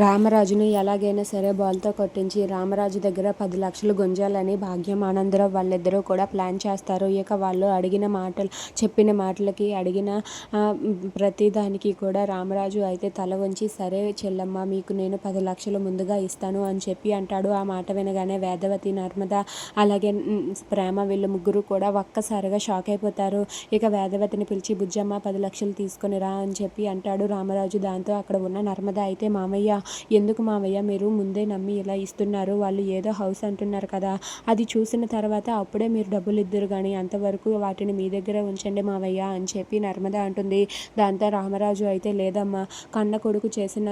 రామరాజును ఎలాగైనా సరే బాల్తో కొట్టించి రామరాజు దగ్గర పది లక్షలు గుంజాలని భాగ్యం ఆనందరావు వాళ్ళిద్దరూ కూడా ప్లాన్ చేస్తారు. ఇక వాళ్ళు అడిగిన మాటలు చెప్పిన మాటలకి అడిగిన ప్రతిదానికి కూడా రామరాజు అయితే తల వంచి సరే చెల్లమ్మ మీకు నేను పది లక్షలు ముందుగా ఇస్తాను అని చెప్పి అంటాడు. ఆ మాట వినగానే వేదవతి నర్మద అలాగే ప్రేమ వీళ్ళు ముగ్గురు కూడా ఒక్కసారిగా షాక్ అయిపోతారు. ఇక వేదవతిని పిలిచి బుజ్జమ్మ పది లక్షలు తీసుకొని రా అని చెప్పి అంటాడు రామరాజు. దాంతో అక్కడ ఉన్న నర్మద అయితే మామయ్య ఎందుకు మావయ్య మీరు ముందే నమ్మి ఇలా ఇస్తున్నారు? వాళ్ళు ఏదో హౌస్ అంటున్నారు కదా. అది చూసిన తర్వాత అప్పుడే మీరు డబ్బులు ఇద్దరు కానీ అంతవరకు వాటిని మీ దగ్గర ఉంచండి మావయ్య అని చెప్పి నర్మద అంటుంది. దాంతో రామరాజు అయితే లేదమ్మా. కన్న కొడుకు చేసిన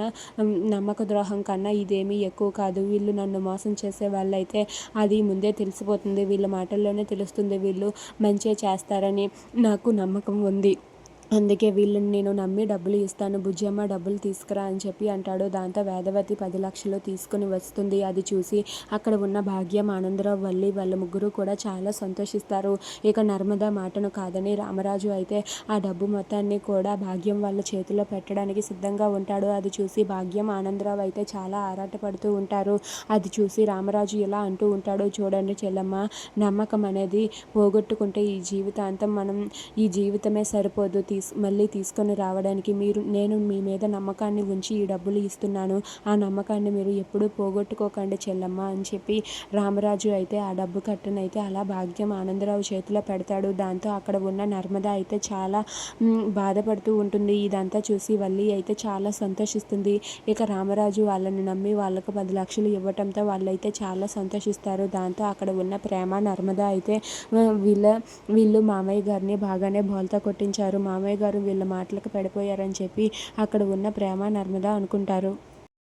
నమ్మక ద్రోహం కన్నా ఇదేమీ ఎక్కువ కాదు. వీళ్ళు నన్ను మోసం చేసే వాళ్ళైతే అది ముందే తెలిసిపోతుంది. వీళ్ళ మాటల్లోనే తెలుస్తుంది. వీళ్ళు మంచిగా చేస్తారని నాకు నమ్మకం ఉంది. అందుకే వీళ్ళని నేను నమ్మి డబ్బులు ఇస్తాను బుజ్జమ్మ డబ్బులు తీసుకురా అని చెప్పి అంటాడు. దాంతో వేదవతి పది లక్షలు తీసుకుని వస్తుంది. అది చూసి అక్కడ ఉన్న భాగ్యం ఆనందరావు వల్లి వాళ్ళ ముగ్గురు కూడా చాలా సంతోషిస్తారు. ఇక నర్మద మాటను కాదని రామరాజు అయితే ఆ డబ్బు మొత్తాన్ని కూడా భాగ్యం వాళ్ళ చేతిలో పెట్టడానికి సిద్ధంగా ఉంటాడు. అది చూసి భాగ్యం ఆనందరావు అయితే చాలా ఆరాటపడుతూ ఉంటారు. అది చూసి రామరాజు ఇలా అంటూ ఉంటాడు చూడండి చెల్లమ్మ నమ్మకం అనేది పోగొట్టుకుంటే ఈ జీవితాంతం మనం ఈ జీవితమే సరిపోదు. తీసు మళ్ళీ తీసుకొని రావడానికి మీరు నేను మీ మీద నమ్మకాన్ని ఉంచి ఈ డబ్బులు ఇస్తున్నాను. ఆ నమ్మకాన్ని మీరు ఎప్పుడూ పోగొట్టుకోకండి చెల్లమ్మ అని చెప్పి రామరాజు అయితే ఆ డబ్బు కట్టనైతే అలా భాగ్యం ఆనందరావు చేతిలో పెడతాడు. దాంతో అక్కడ ఉన్న నర్మద అయితే చాలా బాధపడుతూ ఉంటుంది. ఇదంతా చూసి వల్లి అయితే చాలా సంతోషిస్తుంది. ఇక రామరాజు వాళ్ళని నమ్మి వాళ్ళకు పది లక్షలు ఇవ్వటంతో వాళ్ళైతే చాలా సంతోషిస్తారు. దాంతో అక్కడ ఉన్న ప్రేమ నర్మద అయితే వీళ్ళ వీళ్ళు మామయ్య గారిని బాగానే బోల్తా కొట్టించారు. మామయ్య మామయ్య గారు వీళ్ళ మాటలకు పడిపోయారని చెప్పి అక్కడ ఉన్న ప్రేమ నర్మద అనుకుంటారు.